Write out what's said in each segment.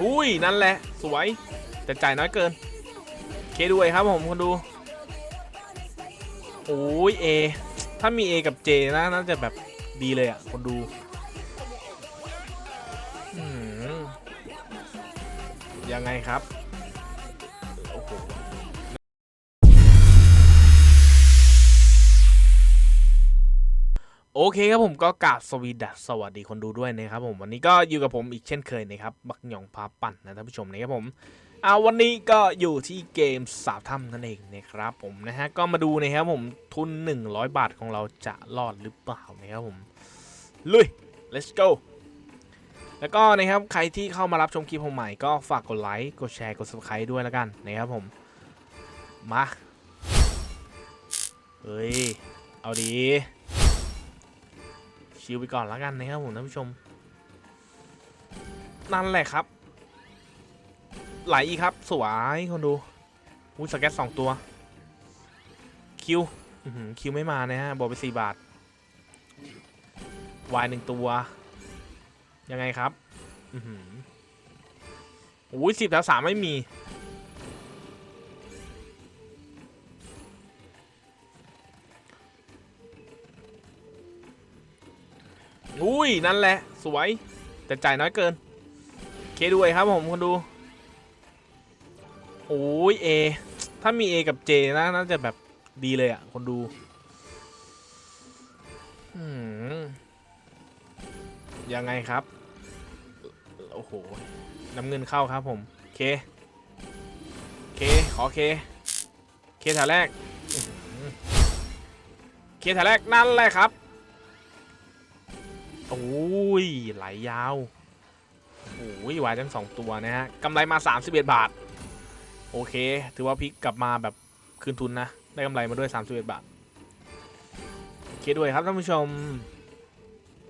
อุ้ยนั่นแหละ สวยแต่จ่ายน้อยเกิน เคด้วยครับผมคนดูโอ้ยเอถ้ามี A กับ J นะน่าจะแบบดีเลยอะ คนดูยังไงครับ เคครับผมก็กราบสวีดัสสวัสดีคนดูด้วยนะครับผมวันนี้ก็อยู่กับผมอีกเช่นเคยนะครับบักหยองพาปั่นนะท่านผู้ชมนะครับผมอ่าวันนี้ก็อยู่ที่เกมสาวถ้ำนั่นเองนะครับผมนะฮะก็มาดูนะครับผมทุน 100 บาทของเราจะรอดหรือเปล่านะครับผมลุย let's go แล้วก็นะครับใครที่เข้ามารับชมคลิปผมใหม่ก็ฝากกดไลค์กดแชร์กด subscribe ด้วยแล้วกันนะครับผมมาเฮ้ยเอาดี ชิลไปก่อนแล้วกันนะครับผมท่านผู้ชม นั่นแหละครับ ไหลอีกครับ สวยคนดูอุ้สแกตสองตัว คิวคิวไม่มานะฮะบอกไปสี่บาทวายหนึ่งตัว ยังไงครับ อือหืออุ้ยสิบแถวสามไม่มี ยนั่นแหละ สวย แต่จ่ายน้อยเกินเคด้วยครับผมคนดูโอ้ยเอถ้ามี A กับ J นะน่าจะแบบดีเลยอะ คนดูยังไงครับ โอ้โห น้ำเงินเข้าครับผม เค เค ขอเค เคแถวแรก เคแถวแรกนั่นแหละครับ โอ้ยไหลยาวโอ้ยวายทั้งสองตัวนะฮะกำไรมา 31 บาท โอเค ถือว่าพลิกกลับมาแบบคืนทุนนะ ได้กำไรมาด้วย 31 บาท โอเคด้วยครับท่านผู้ชม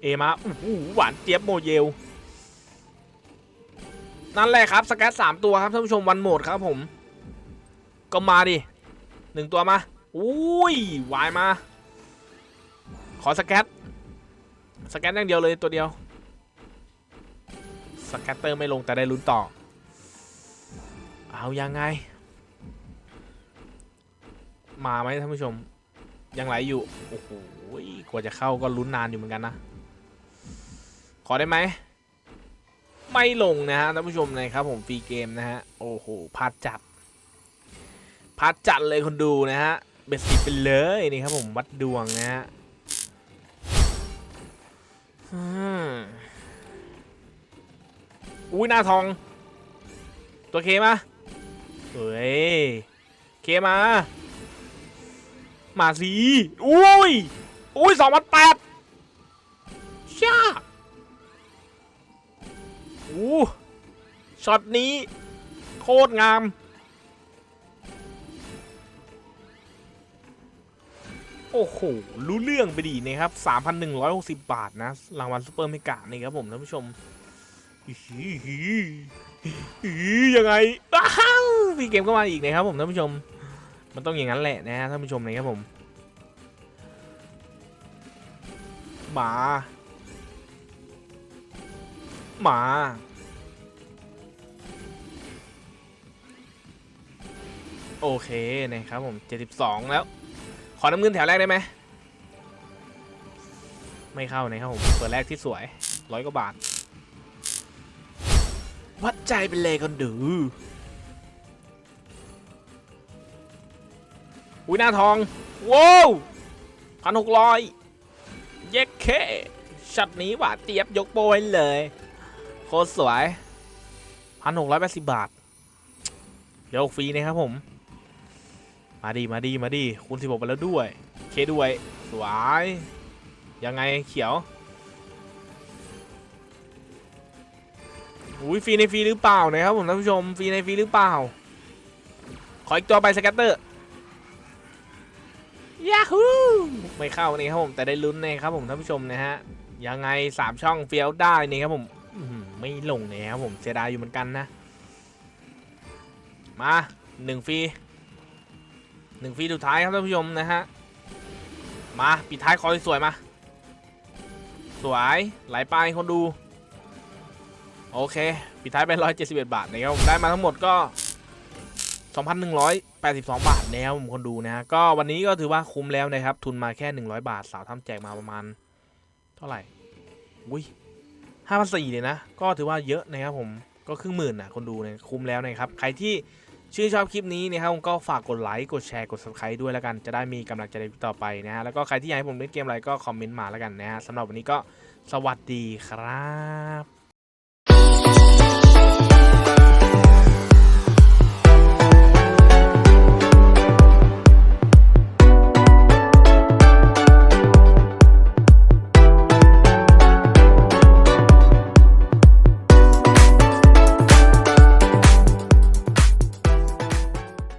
เอมาโอ้โหหวานเจี๊ยบโมเยล นั่นแหละครับสแกตสามตัวครับท่านผู้ชมวันโหมดครับผม ก็มาดิหนึ่งตัวมาอุ้ยวายมา ขอสแกต สแกนอย่างเดียวเลยตัวเดียว สแกตเตอร์ไม่ลงแต่ได้ลุ้นต่อ เอายังไง มาไหมท่านผู้ชม ยังไหลอยู่ โอ้โหกว่าจะเข้าก็ลุ้นนานอยู่เหมือนกันนะ ขอได้ไหม ไม่ลงนะฮะท่านผู้ชมนะครับผมฟรีเกมนะฮะ โอ้โหพลาดจัดพลาดจัดเลยคนดูนะฮะเบสสิบไปเลยนี่ครับผมวัดดวงนะฮะ อุ้ยหน้าทอง ตัวเคมาเฮ้ย เคมา มาสิอุ้ย อุ้ยสองพันแปดช่าอู้ช็อตนี้ โคตรงาม โอ้โห รู้เรื่องไปดีนะครับ 3,160 บาทนะ รางวัลซูเปอร์เมกะนี่ครับผมท่านผู้ชมยังไงพี่เกมก็มาอีกนะครับผมท่านผู้ชม มันต้องอย่างนั้นแหละนะฮะท่านผู้ชมนะครับผมมามาโอเคนะครับผม 72 แล้ว อน้ำเงินแถวแรกได้ไหมไม่เข้านะครับผมเปิดแรกที่สวยร้อยกว่าบาท วัดใจเป็นเลยคนดูอุ้ยหน้าทองว้าวพันหกร้อยเย็กเคช็อตนี้หวาเตียบยกโปรเลย โคตรสวยพันหกร้อยแปดสิบบาทเดี๋ยวฟรีนะครับผม มาดีมาดีมาดีคูณ16ไปแล้วด้วยเคด้วยสวยยังไงเขียวอุ้ยฟรีในฟรีหรือเปล่านะครับผมท่านผู้ชมฟรีในฟรีหรือเปล่า ขออีกตัวไปสแกตเตอร์ยาฮูไม่เข้านี่ครับผมแต่ได้ลุ้นนะครับผมท่านผู้ชมนะฮะยังไง3ช่องเฟี้ยวได้นี่ครับผมไม่ลงนะครับผมเสียดายอยู่เหมือนกันนะ มาหนึ่งฟรี หนึ่งฟีสุดท้ายครับท่านผู้ชมนะฮะ มาปิดท้ายคอยสวยมา สวยไหลไปคนดู โอเค ปิดท้ายไป 171 บาทนะครับผมได้มาทั้งหมดก็ 2,182 บาทแล้วผมคนดูนะฮะก็วันนี้ก็ถือว่าคุ้มแล้วนะครับ ทุนมาแค่ 100 บาท สาวทำแจกมาประมาณ เท่าไหร่อุ้ยห้าพันสี่เลยนะ ก็ถือว่าเยอะนะครับผมก็ครึ่งหมื่นนะคนดูเนี่ยคุ้มแล้วนะครับ ใครที่ ชื่นชอบคลิปนี้นะครับผมก็ฝากกดไลค์กดแชร์กด subscribe ด้วยแล้วกันจะได้มีกำลังใจในคลิปต่อไปนะฮะแล้วก็ใครที่อยากให้ผมเล่นเกมอะไรก็คอมเมนต์มาแล้วกันนะฮะสำหรับวันนี้ก็สวัสดีครับ